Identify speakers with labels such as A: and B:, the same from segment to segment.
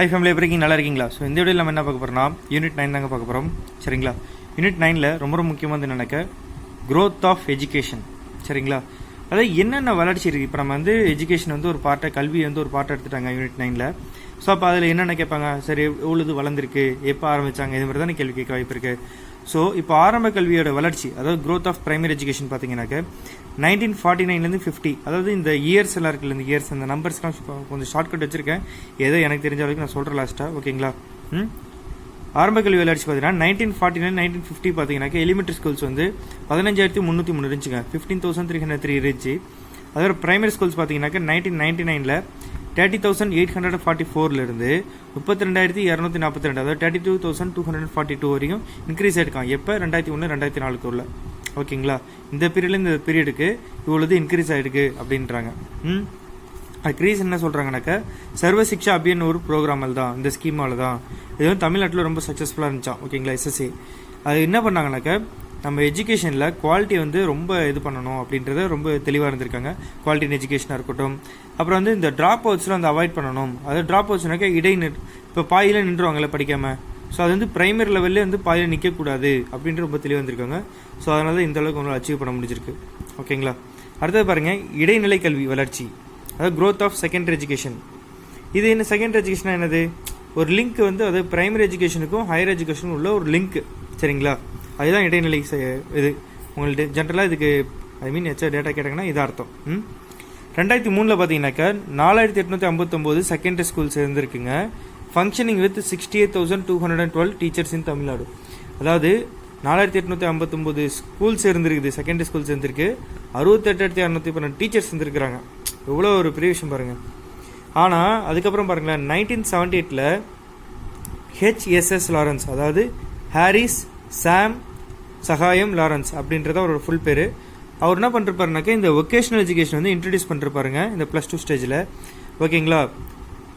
A: High family எப்படி நல்லா இருக்கீங்களா? ஸோ இந்த வீடியோ நம்ம என்ன பார்க்க போகிறோம்னா யூனிட் நைன் தாங்க பார்க்க போகிறோம் சரிங்களா? யூனிட் நைனில் ரொம்ப ரொம்ப முக்கியமானது நினைக்க க்ரோத் ஆஃப் எஜுகேஷன் சரிங்களா? அதாவது என்னென்ன வளர்ச்சி இருக்குது இப்போ நம்ம வந்து எஜுகேஷன் வந்து ஒரு பாட்டை கல்வி வந்து ஒரு பாட்டை எடுத்துட்டாங்க யூனிட் நைனில் ஸோ அப்போ அதில் என்னென்ன கேட்பாங்க? சரி எவ்வளோ இது வளர்ந்துருக்கு. எப்போ ஆரம்பித்தாங்க இது மாதிரி தானே கேள்வி கேட்க வாய்ப்பு இருக்குது ஸோ இப்போ ஆரம்ப கல்வியோட வளர்ச்சி அதாவது க்ரோத் ஆஃப் பிரைமரி எஜுகேஷன் பார்த்தீங்கன்னாக்க நைன்டீன் ஃபார்ட்டி நைன்லேருந்து ஃபிஃப்டி அதாவது இந்த இயர்ஸ் எல்லாம் இருக்குல்ல இந்த இயர்ஸ் அந்த நம்பர்ஸ்லாம் கொஞ்சம் ஷார்ட்கட் வச்சிருக்கேன். ஏதோ எனக்கு தெரிஞ்ச அளவுக்கு நான் சொல்கிறேன் லாஸ்ட்டாக ஓகேங்களா ம்? ஆரம்ப கல்வி வளர்ச்சி பார்த்தீங்கன்னா nineteen forty nine nineteen fifty பார்த்தீங்கன்னாக்க எலிமெண்ட்ரி ஸ்கூல்ஸ் வந்து பதினஞ்சாயிரத்தி முந்நூற்றி மூணு இருந்துச்சுங்க. Fifteen thousand three hundred three இருந்துச்சு. அதோட பிரைமரி ஸ்கூல்ஸ் பார்த்தீங்கன்னாக்க நைன்டீன் நைன்டி நைனில் thirty thousand eight hundred forty ஃபோர்லேருந்து முப்பத்தி ரெண்டாயிரத்தி இரநூத்தி நாற்பத்தி ரெண்டு அதாவது thirty two thousand two hundred forty two வரைக்கும் இன்க்ரீஸ் ஆயிருக்கான் எப்போ? ரெண்டாயிரத்தி ஒன்று ரெண்டாயிரத்தி நாலுக்கு உள்ள. ஓகேங்களா இந்த பீரியட்ல இந்த பீரியடுக்கு இவ்வளோது இன்க்ரீஸ் ஆகிருக்கு அப்படின்றாங்க. ம்? அதுக்கு ரீசன் என்ன சொல்கிறாங்கனாக்கா சர்வ சிக்ஷா அபியன் ஒரு ப்ரோக்ராமல் தான் இந்த ஸ்கீமால தான். இது வந்து தமிழ்நாட்டில் ரொம்ப சக்ஸஸ்ஃபுல்லாக இருந்துச்சான் ஓகேங்களா எஸ்எஸ்சி அது என்ன பண்ணாங்கனாக்கா நம்ம எஜுகேஷனில் குவாலிட்டி வந்து ரொம்ப இது பண்ணணும் அப்படின்றத ரொம்ப தெளிவாக இருந்திருக்காங்க. குவாலிட்டி இன் எஜுகேஷனாக இருக்கட்டும். அப்புறம் வந்து இந்த ட்ராப் அவுட்ஸ்லாம் வந்து அவாய்ட் பண்ணணும். அதாவது ட்ராப் அவுட்ஸ்னாக்கா இடை இப்போ பாயில் நின்றுவாங்கல்ல படிக்காமல் ஸோ அது வந்து பிரைமரி லெவல்லே வந்து பாயில் நிற்கக்கூடாது அப்படின்ட்டு ரொம்ப தெளிவாக இருந்திருக்காங்க. ஸோ அதனால தான் இந்த அளவுக்கு உங்களால் அச்சீவ் பண்ண முடிஞ்சிருக்கு. ஓகேங்களா அடுத்தது பாருங்கள் இடைநிலை கல்வி வளர்ச்சி. அதாவது க்ரோத் ஆஃப் செகண்டரி எஜுகேஷன் இது என்ன செகண்டரி எஜுகேஷனாக என்னது? ஒரு லிங்க் வந்து அது பிரைமரி எஜுகேஷனுக்கும் ஹையர் எஜுகேஷனுக்கும் உள்ள ஒரு லிங்க் சரிங்களா? அதுதான் இடைநிலை செ- இது. உங்கள்கிட்ட ஜென்ரலாக இதுக்கு ஐ மீன் எச்சா டேட்டா கேட்டாங்கன்னா இது அர்த்தம். ம்? ரெண்டாயிரத்தி மூணில் பார்த்தீங்கன்னாக்கா நாலாயிரத்தி எட்நூற்றி ஐம்பத்தொம்போது secondary school சேர்ந்துருக்குங்க. Functioning with sixty eight thousand two hundred and twelve teachers in Tamil Nadu அதாவது நாலாயிரத்தி எட்நூற்றி ஐம்பத்தொம்போது ஸ்கூல் சேர்ந்துருக்குது செகண்டரி ஸ்கூல் சேர்ந்துருக்கு. அறுபத்தெட்டாயிரத்தி அறநூற்றி பன்னெண்டு டீச்சர்ஸ் இருந்திருக்கிறாங்க எவ்வளோ ஒரு பெரிய விஷயம் பாருங்கள் ஆனால் அதுக்கப்புறம் பாருங்களேன் நைன்டீன் செவன்டி எயிட்டில் ஹெச்எஸ்எஸ் லாரன்ஸ் அதாவது ஹாரிஸ் சாம் சகாயம் லாரன்ஸ் அப்படின்றத அவரோட ஃபுல் பேர். அவர் என்ன பண்ணிருப்பாருனாக்கா இந்த ஒகேஷனல் எஜுகேஷன் வந்து இன்ட்ரடியூஸ் பண்ணிருப்பாருங்க இந்த ப்ளஸ் டூ ஸ்டேஜில் ஓகேங்களா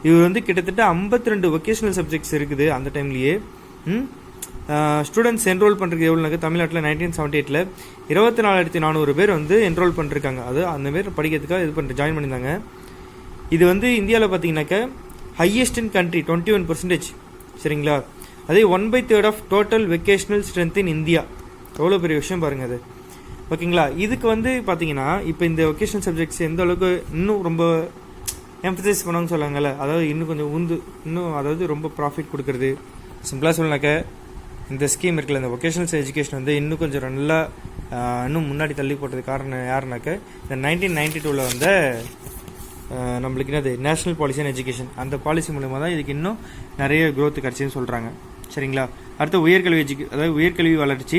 A: இவர் வந்து கிட்டத்தட்ட 52 ரெண்டு ஒகேஷனல் சப்ஜெக்ட்ஸ் இருக்குது அந்த டைம்லேயே ஸ்டூடெண்ட்ஸ் என்ரோல் பண்ணுறது எவ்வளோனாக்க தமிழ்நாட்டில் நைன்டீன் செவன்டி எயிட்டில் இருபத்தி நாலாயிரத்தி நானூறு பேர் வந்து என்ரோல் பண்ணிருக்காங்க அது அந்த பேர் படிக்கிறதுக்காக இது பண்ணிட்டு ஜாயின் பண்ணியிருந்தாங்க. இது வந்து இந்தியாவில் பார்த்தீங்கன்னாக்க highest in country twenty one percentage சரிங்களா? அதே one by third of total vocational strength in India எவ்வளோ பெரிய விஷயம் பாருங்கள் அது. ஓகேங்களா? இதுக்கு வந்து பார்த்தீங்கன்னா இப்போ இந்த ஒகேஷனல் சப்ஜெக்ட்ஸ் எந்த அளவுக்கு இன்னும் ரொம்ப எம்ஃபசைஸ் பண்ணணும்னு சொல்லுவாங்கல்ல அதாவது இன்னும் கொஞ்சம் உந்து இன்னும் அதாவது ரொம்ப ப்ராஃபிட் கொடுக்குறது. சிம்பிளாக சொல்லனாக்க இந்த ஸ்கீம் இருக்குல்ல இந்த ஒகேஷனல் எஜுகேஷன் வந்து இன்னும் கொஞ்சம் நல்லா இன்னும் முன்னாடி தள்ளி போட்டது காரணம் யாருனாக்க இந்த நைன்டீன் நைன்டி டூவில் வந்து நம்மளுக்கு என்னது நேஷனல் பாலிசி அண்ட் எஜுகேஷன் அந்த பாலிசி மூலமாக தான் இதுக்கு இன்னும் நிறைய க்ரோத் கிடச்சின்னு சொல்கிறாங்க சரிங்களா? அடுத்து உயர்கல்வி எஜுகே அதாவது உயர்கல்வி வளர்ச்சி.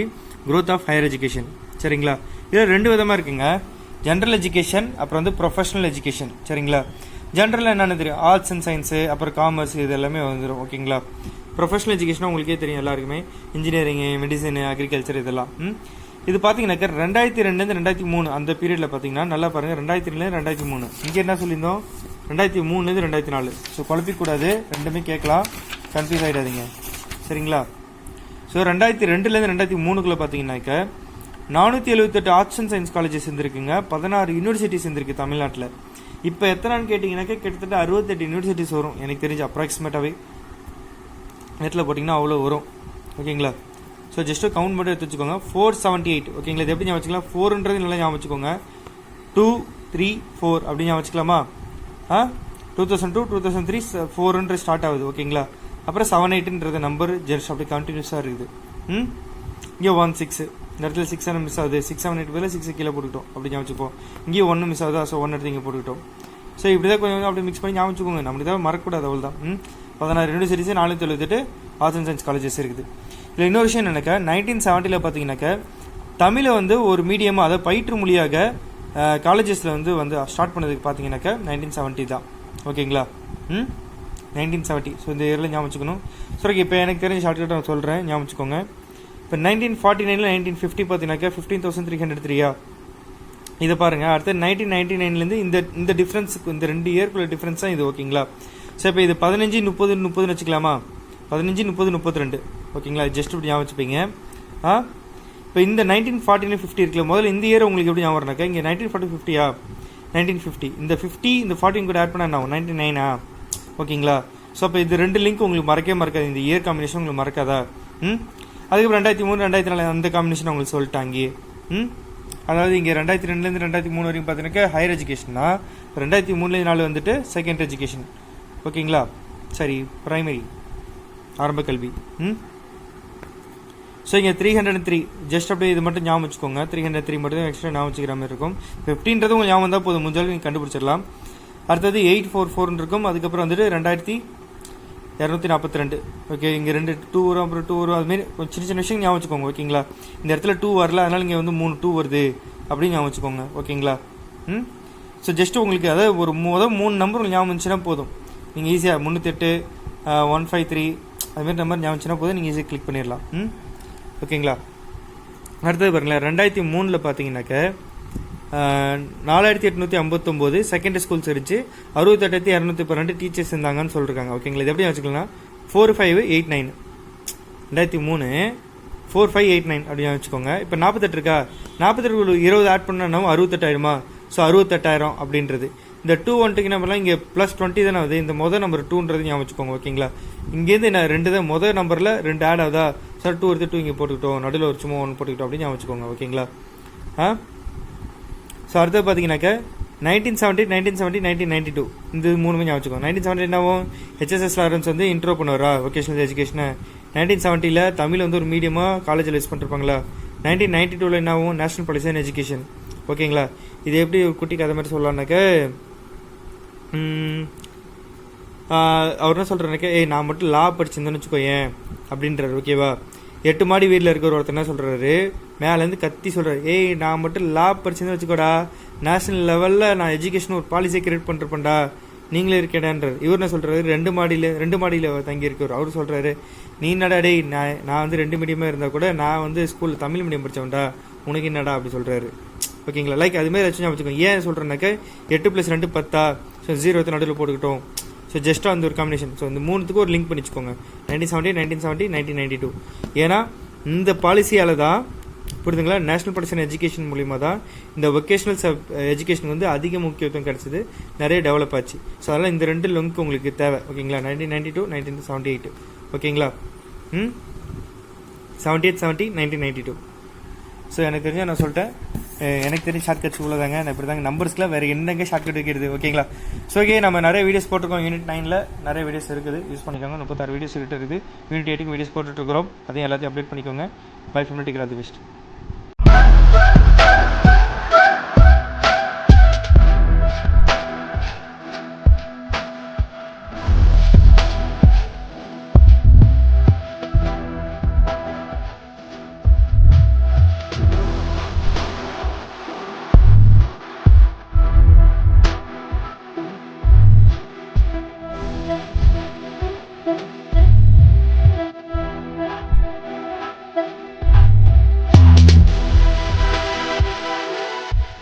A: Growth ஆஃப் ஹையர் எஜுகேஷன் சரிங்களா? இதில் ரெண்டு விதமாக இருக்குங்க. ஜென்ரல் எஜுகேஷன் அப்புறம் வந்து ப்ரொஃபஷனல் எஜுகேஷன் சரிங்களா? ஜென்ரலில் என்னென்னு தெரியும்? ஆர்ட்ஸ் அண்ட் சயின்ஸு அப்புறம் காமர்ஸ் இது எல்லாமே வந்துடும் ஓகேங்களா? ப்ரொஃபஷனல் எஜுகேஷனாக உங்களுக்கே தெரியும் எல்லாருக்குமே. இன்ஜினியரிங் மெடிசனு அக்ரிகல்ச்சர் இதெல்லாம். ம்? இது பார்த்தீங்கன்னாக்கா ரெண்டாயிரத்தி ரெண்டுலேருந்து ரெண்டாயிரத்தி மூணு. அந்த பீரியடில் பார்த்தீங்கன்னா நல்லா பாருங்கள் ரெண்டாயிரத்தி ரெண்டுலேருந்து ரெண்டாயிரத்தி மூணு. இங்கே என்ன சொல்லியிருந்தோம்? ரெண்டாயிரத்தி மூணுலேருந்து ரெண்டாயிரத்தி நாலு. ஸோ குழப்பிக்கூடாது. ரெண்டுமே கேட்கலாம். கன்ஃபியூஸ் ஆகிடாதீங்க சரிங்களா? ஸோ ரெண்டாயிரத்தி ரெண்டுலேருந்து ரெண்டாயிரத்தி மூணுக்குள்ள பார்த்தீங்கன்னாக்க நானூற்றி எழுபத்தெட்டு ஆர்ட்ஸ் அண்ட் சயின்ஸ் காலேஜஸ் இருந்திருக்குங்க பதினாறு யூனிவர்சிட்டி இருந்திருக்கு தமிழ்நாட்டில். இப்போ எத்தனைன்னு கேட்டிங்கன்னாக்கா கிட்டத்தட்ட அறுபத்தெட்டு யூனிவர்சிட்டிஸ் வரும். எனக்கு தெரிஞ்சு அப்ராக்சிமேட்டாகவே நெட்டில் போட்டிங்கன்னா அவ்வளோ வரும். ஓகேங்களா? ஸோ ஜஸ்ட்டு கவுண்ட் மட்டும் எடுத்து வச்சுக்கோங்க. ஃபோர் செவன்ட்டி எயிட் ஓகேங்களா? இது எப்படி ஞாபகம் வச்சுக்கலாம்? ஃபோர்ன்றது நல்லா ஞாபகம் வச்சுக்கோங்க. டூ த்ரீ ஃபோர் அப்படின்னு ஞாபகம் வச்சுக்கலாமா? ஆ? Two thousand two two thousand three ஃபோர்ன்ற start ஆகுது. ஓகேங்களா? அப்புறம் செவன் எயிட்டுன்றது நம்பர் ஜஸ்ட் அப்படி கண்டினியூஸாக இருக்குது. ம்? இங்கே ஒன் சிக்ஸு இந்த இடத்துல சிக்ஸ் மிஸ் ஆகுது. சிக்ஸ் செவன் எயிட் பதில் சிக்ஸ் கீழே போட்டுக்கிட்டோம். அப்படி ஞாபகம் இங்கேயும் ஒன்று மிஸ் ஆகுதா? ஸோ ஒன் எடுத்து இங்கே போட்டுக்கிட்டோம். ஸோ இப்படி தான் கொஞ்சம் அப்படி மிக்ஸ் பண்ணி ஞாபகம் நம்ம நம்மளுக்கு தான் மறக்கக்கூடாது அவ்வளோ தான் ம்? பதினாறு ரெண்டு சீரிஸ் நானூற்றி எழுபத்தெட்டு ஆர்ட்ஸ் அண்ட் சயின்ஸ் காலேஜஸ் இருக்குது. இதில் இன்னொரு விஷயம் என்னக்கா நைன்டீன் செவன்ட்டியில் பார்த்தீங்கன்னாக்கா தமிழை வந்து ஒரு மீடியமாக அதை பயிற்று மொழியாக காலேஜஸில் வந்து வந்து ஸ்டார்ட் பண்ணதுக்கு பார்த்தீங்கன்னாக்கா நைன்டீன் செவன்ட்டி தான். ஓகேங்களா ம்? நைன்டீன் செவன்ட்டி ஸோ இந்த இயரில் ஞாபகம் வச்சுக்கணும். ஸோ இப்போ எனக்கு தெரிஞ்ச ஷார்ட்கட் நான் சொல்கிறேன் ஞாபகம் வச்சுக்கோங்க. இப்போ நைன்டீன் ஃபார்ட்டி நைனில் நைன்டீன் ஃபிஃப்டி பார்த்தீங்கன்னாக்கா ஃபிஃப்டீன் தௌசண்ட் த்ரீ ஹண்ட்ரட் த்ரீயா இதை பாருங்க. அடுத்து நைன்டீன் நைன்டி நைன்லேருந்து இந்த இந்த டிஃப்ரென்ஸுக்கு இந்த ரெண்டு இயர்க்குள்ள டிஃப்ரென்ஸ் தான் இது ஓகேங்களா? ஸோ இப்போ இது பதினஞ்சு முப்பது முப்பதுன்னு வச்சுக்கலாமா? பதினஞ்சு முப்பது முப்பத்தி ரெண்டு. ஓகேங்களா? ஜஸ்ட் இப்படி ஞாபகம் வச்சுப்பீங்க. ஆ? இப்போ இந்த நைன்டீன் ஃபார்ட்டி ஃபிஃப்டி இருக்குல்ல முதல்ல இந்த இயர் உங்களுக்கு எப்படி ஞாபகம் வரனாக்கா இங்கே நைன்டீன் ஃபார்ட்டி ஃபிஃப்டியா நைன்டீன் ஃபிஃப்டி இந்த ஃபிஃப்டி இந்த ஃபார்ட்டின் கூட ஆட் பண்ண என்ன ஆகும்? நைன்டி நைனா ஓகேங்களா? ஸோ அப்போ இது ரெண்டு லிங்க் உங்களுக்கு மறக்கவே மறக்காது. இந்த இயர் காம்பினேஷன் உங்களுக்கு மறக்காதா? ம்? அதுக்கப்புறம் ரெண்டாயிரத்தி மூணு ரெண்டாயிரத்தி நாலு அந்த காம்பினேஷன் உங்களுக்கு சொல்லிட்டாங்க ம்? அதாவது இங்கே ரெண்டாயிரத்தி ரெண்டுலேருந்து ரெண்டாயிரத்தி மூணு வரைக்கும் பார்த்தீங்கன்னா ஹையர் எஜுகேஷன்னா ரெண்டாயிரத்தி மூணுலேருந்து நாலு வந்துட்டு செகண்ட் எஜுகேஷன் ஓகேங்களா? சரி ப்ரைமரி ஆரம்ப கல்வி. ம்? ஸோ இங்கே த்ரீ ஹண்ட்ரட் த்ரீ ஜஸ்ட் அப்படியே இது மட்டும் ஞாபகம் வச்சுக்கோங்க. த்ரீ ஹண்ட்ரட் த்ரீ மட்டும் எக்ஸ்ட்ரா ஞாபகம் வச்சுக்கிற மாதிரி இருக்கும். ஃபிஃப்டின்றது உங்களுக்கு ஞாபகம் தான் போதும். முடிஞ்சாலும் நீங்கள் கண்டுபிடிச்சிடலாம். அடுத்தது எயிட் ஃபோர் ஃபோர்னு இருக்கும். அதுக்கப்புறம் வந்துட்டு ரெண்டாயிரத்தி இரநூத்தி நாற்பத்தி ரெண்டு ஓகே இங்கே ரெண்டு டூ வரும் அப்புறம் டூ வரும். அதுமாரி கொஞ்சம் சின்ன சின்ன விஷயம் ஞாபகம் வச்சுக்கோங்க ஓகேங்களா இந்த இடத்துல டூ வரல அதனால் இங்கே வந்து மூணு டூ வருது அப்படின்னு ஞாபகம் வச்சுக்கோங்க ஓகேங்களா ம்? ஸோ ஜஸ்ட் உங்களுக்கு அதாவது ஒரு மொதல் மூணு நம்பர் உங்களுக்கு ஞாபகம் இருந்துச்சுன்னா போதும். நீங்கள் ஈஸியாக முந்நூற்றெட்டு ஒன் ஃபைவ் த்ரீ அதுமாரி நம்பர் ஞாபகம் இருந்துச்சுன்னா போதும். நீங்கள் ஈஸியாக கிளிக் பண்ணிடலாம். ம்? ஓகேங்களா அடுத்தது பாருங்களேன் ரெண்டாயிரத்தி மூணில் பார்த்தீங்கன்னாக்க நாலாயிரத்தி எட்நூற்றி ஐம்பத்தொம்போது செகண்டரி ஸ்கூல்ஸ் இருந்துச்சு அறுபத்தெட்டாயிரத்தி இரநூத்தி பன்னெண்டு டீச்சர்ஸ் இருந்தாங்கன்னு சொல்லியிருக்காங்க ஓகேங்களா இது எப்படி வச்சுக்கலாம் ஃபோர் ஃபைவ் எயிட் நைன் ரெண்டாயிரத்தி மூணு ஃபோர் ஃபைவ் எயிட் நைன் அப்படின்னு வச்சுக்கோங்க இப்போ நாற்பத்தெட்டு இருக்கா? நாற்பத்தெட்டு இருபது ஆட் பண்ணா அறுபத்தெட்டாயிரமா? ஸோ அறுபத்தெட்டாயிரம் அப்படின்றது. இந்த டூ ஒன்ட்டுக்கு என்ன பண்ணலாம்? இங்கே ப்ளஸ் டுவெண்ட்டி தானே ஆகுது. இந்த மொதல் நம்பர் டூன்றது ஞாபகம் வச்சுக்கோங்க. ஓகேங்களா இங்கேருந்து என்ன ரெண்டு தான் மொதல் நம்பரில் ரெண்டு ஆட் ஆகுதா? சார் டூ எடுத்து டூ இங்கே போட்டுக்கிட்டோம். நடுவில் ஒரு சும்மா ஒன்று போட்டுக்கிட்டோம் அப்படின்னு ஞாபகம் வச்சுக்கோங்க. ஓகேங்களா ஆ? ஸோ அடுத்தது பார்த்தீங்கன்னாக்க nineteen seventy nineteen seventy nineteen ninety two இந்த மூணுமே ஞாபகம் வச்சுக்கோங்க. நைன்டீன் செவன்ட்டி என்னவும் ஹெச்எஸ்எஸ் லாரன்ஸ் வந்து இன்ட்ரோ பண்ணுவாரா? வொகேஷனல் எஜுகேஷனை நைன்டீன் செவன்ட்டியில் தமிழ் வந்து ஒரு மீடியமாக காலேஜில் யூஸ் பண்ணிருப்பாங்களா? நைன்டீன் நைன்டி டூவில் என்னாவும் நேஷனல் பாலிசி அண்ட் எஜுகேஷன் ஓகேங்களா? இது எப்படி ஒரு குட்டி கதை மாதிரி சொல்லலான்னாக்க அவர் என்ன சொல்கிறாருனாக்க ஏய் நான் மட்டும் லா படிச்சிருந்தேன்னு வச்சுக்கோயேன் அப்படின்றாரு ஓகேவா எட்டு மாடி வீட்டில் இருக்கிற ஒருத்தர் என்ன சொல்கிறாரு மேலேருந்து கத்தி சொல்கிறாரு ஏய் நான் மட்டும் லா படிச்சிருந்தேன் வச்சுக்கோடா. நேஷனல் லெவலில் நான் எஜுகேஷன் ஒரு பாலிசியை கிரியேட் பண்ணிருப்பேன்டா. நீங்களே இருக்கேடான்றார். இவர் என்ன சொல்கிறாரு ரெண்டு மாடியில் ரெண்டு மாடியில் தங்கியிருக்கவர் அவர் சொல்கிறாரு நீ என்னடா டேய் நான் நான் வந்து ரெண்டு மீடியமாக இருந்தால் கூட நான் வந்து ஸ்கூலில் தமிழ் மீடியம் படித்தவன்டா உனக்கு என்னடா? அப்படி சொல்கிறாரு ஓகேங்களா? லைக் அதுமாதிரி வச்சு வச்சுக்கோங்க. ஏன் சொல்கிறேன்னாக்க எட்டு ப்ளஸ் ரெண்டு பத்தா? ஸோ ஜீரோ நடுவில் போட்டுக்கிட்டோம். ஸோ ஜஸ்ட்டாக அந்த ஒரு காம்பினேஷன் ஸோ இந்த மூணுத்துக்கு ஒரு link பண்ணிச்சுக்கோங்க. Nineteen seventy nineteen seventy nineteen ninety two ஏன்னா இந்த பாலிசியால் தான் புரிதுங்களா? நேஷனல் ப்ரொடக்ஷன் எஜுகேஷன் மூலிமா தான் இந்த வொக்கேஷனல் சப் எஜுகேஷன் வந்து அதிக முக்கியத்துவம் கிடச்சிது. நிறைய டெவலப் ஆச்சு. ஸோ அதனால் இந்த ரெண்டு லிங்க் உங்களுக்கு தேவை. ஓகேங்களா? Nineteen ninety two nineteen seventy eight ஓகேங்களா? ம்? Seventy eight seventy nineteen ninety two so எனக்கு தெரிஞ்ச நான் சொல்லிட்டேன். எனக்கு தெரிஞ்ச ஷார்ட் கட்ஸ் உள்ளதாங்க நான் இப்படி தாங்க நம்பர்ஸ்க்குலாம் வேறு என்னங்க ஷார்ட் கட் வைக்கிறது ஓகேங்களா ஸோ ஓகே நம்ம நிறைய வீடியோஸ் போட்டிருக்கோம். யூனிட் நைனில் நிறைய வீடியோஸ் இருக்குது. யூஸ் பண்ணிக்கோங்க. முப்பத்தாறு வீடியோஸ் இருக்குது. யூனிட் எயிட்டுக்கு வீடியோஸ் போட்டுட்ருக்கிறோம் அதையும் எல்லாத்தையும் அப்டேட் பண்ணிக்கோங்க. பை ஃபிலிம் டிகிரி அது பெஸ்ட்